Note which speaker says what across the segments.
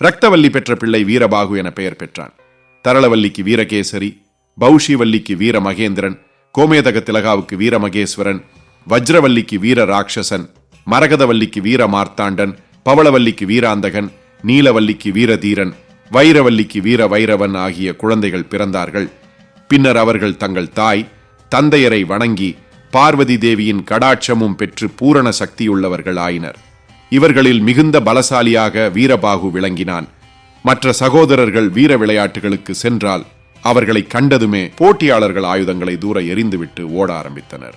Speaker 1: ரக்தவல்லி பெற்ற பிள்ளை வீரபாகு என பெயர் பெற்றான். தரளவல்லிக்கு வீரகேசரி பௌஷிவல்லிக்கு வீர மகேந்திரன் கோமேதக திலகாவுக்கு வீரமகேஸ்வரன் வஜ்ரவல்லிக்கு வீர ராட்சசன் மரகதவல்லிக்கு வீர மார்த்தாண்டன் பவளவல்லிக்கு வீராந்தகன் நீலவல்லிக்கு வீரதீரன் வைரவல்லிக்கு வீர வைரவன் ஆகிய குழந்தைகள் பிறந்தார்கள். பின்னர் அவர்கள் தங்கள் தாய் தந்தையரை வணங்கி பார்வதி தேவியின் கடாட்சமும் பெற்று பூரண சக்தியுள்ளவர்கள் ஆயினர் இவர்களில் மிகுந்த பலசாலியாக வீரபாகு விளங்கினான். மற்ற சகோதரர்கள் வீர விளையாட்டுகளுக்கு சென்றால் அவர்களை கண்டதுமே போட்டியாளர்கள் ஆயுதங்களை தூர எறிந்துவிட்டு ஓட ஆரம்பித்தனர்.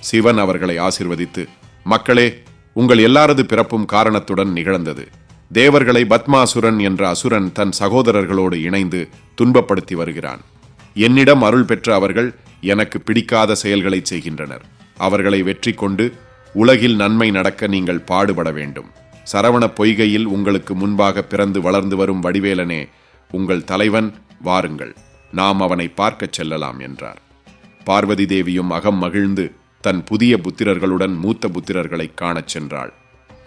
Speaker 1: சிவன் அவர்களை ஆசிர்வதித்து மக்களே உங்கள் எல்லாரது பிறப்பும் காரணத்துடன் நிகழ்ந்தது. தேவர்களை பத்மாசுரன் என்ற அசுரன் தன் சகோதரர்களோடு இணைந்து துன்பப்படுத்தி வருகிறான். என்னிடம் அருள் பெற்ற அவர்கள் எனக்கு பிடிக்காத செயல்களை செய்கின்றனர். அவர்களை வெற்றி கொண்டு உலகில் நன்மை நடக்க நீங்கள் பாடுபட வேண்டும். சரவண பொய்கையில் உங்களுக்கு முன்பாக பிறந்து வளர்ந்து வரும் வடிவேலனே உங்கள் தலைவன் வாருங்கள். நாம் அவனை பார்க்கச் செல்லலாம் என்றார். பார்வதி தேவியும் அகம் மகிழ்ந்து தன் புதிய புத்திரர்களுடன் மூத்த புத்திரர்களை காணச் சென்றாள்.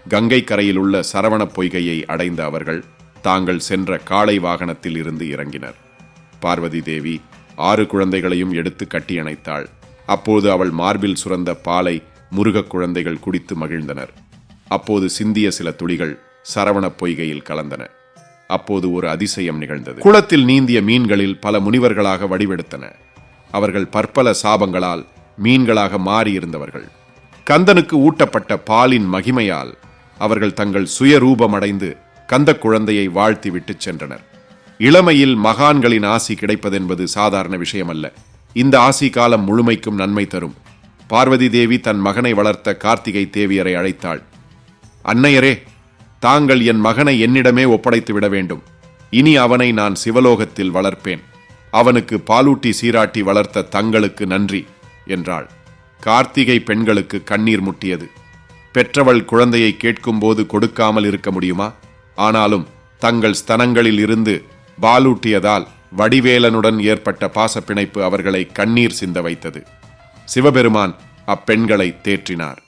Speaker 1: கங்கை கரையில் உள்ள சரவணப் பொய்கையை அடைந்த அவர்கள் தாங்கள் சென்ற காளை வாகனத்தில் இருந்து இறங்கினர். பார்வதி தேவி ஆறு குழந்தைகளையும் எடுத்து கட்டியணைத்தாள். அப்போது அவள் மார்பில் சுரந்த பாலை முருகக் குழந்தைகள் குடித்து மகிழ்ந்தனர். அப்போது சிந்திய சில துளிகள் சரவணப் பொய்கையில் கலந்தன. அப்போது ஒரு அதிசயம் நிகழ்ந்தது. குளத்தில் நீந்திய மீன்களில் பல முனிவர்களாக வடிவெடுத்தன. அவர்கள் பற்பல சாபங்களால் மீன்களாக மாறியிருந்தவர்கள். கந்தனுக்கு ஊட்டப்பட்ட பாலின் மகிமையால் அவர்கள் தங்கள் சுயரூபமடைந்து கந்த குழந்தையை வாழ்த்தி விட்டுச் சென்றனர். இளமையில் மகான்களின் ஆசி கிடைப்பதென்பது சாதாரண விஷயமல்ல. இந்த ஆசி காலம் முழுமைக்கும் நன்மை தரும். பார்வதி தேவி தன் மகனை வளர்த்த கார்த்திகை தேவியரை அழைத்தாள். அன்னையரே தாங்கள் என் மகனை என்னிடமே ஒப்படைத்து விட வேண்டும். இனி அவனை நான் சிவலோகத்தில் வளர்ப்பேன். அவனுக்கு பாலூட்டி சீராட்டி வளர்த்த தங்களுக்கு நன்றி என்றாள். கார்த்திகை பெண்களுக்கு கண்ணீர் முட்டியது. பெற்றவள் குழந்தையை கேட்கும்போது கொடுக்காமல் இருக்க முடியுமா? ஆனாலும் தங்கள் ஸ்தனங்களில் இருந்து பாலூட்டியதால் வடிவேலனுடன் ஏற்பட்ட பாசப்பிணைப்பு அவர்களை கண்ணீர் சிந்த வைத்தது. சிவபெருமான் அப்பெண்களை தேற்றினார்.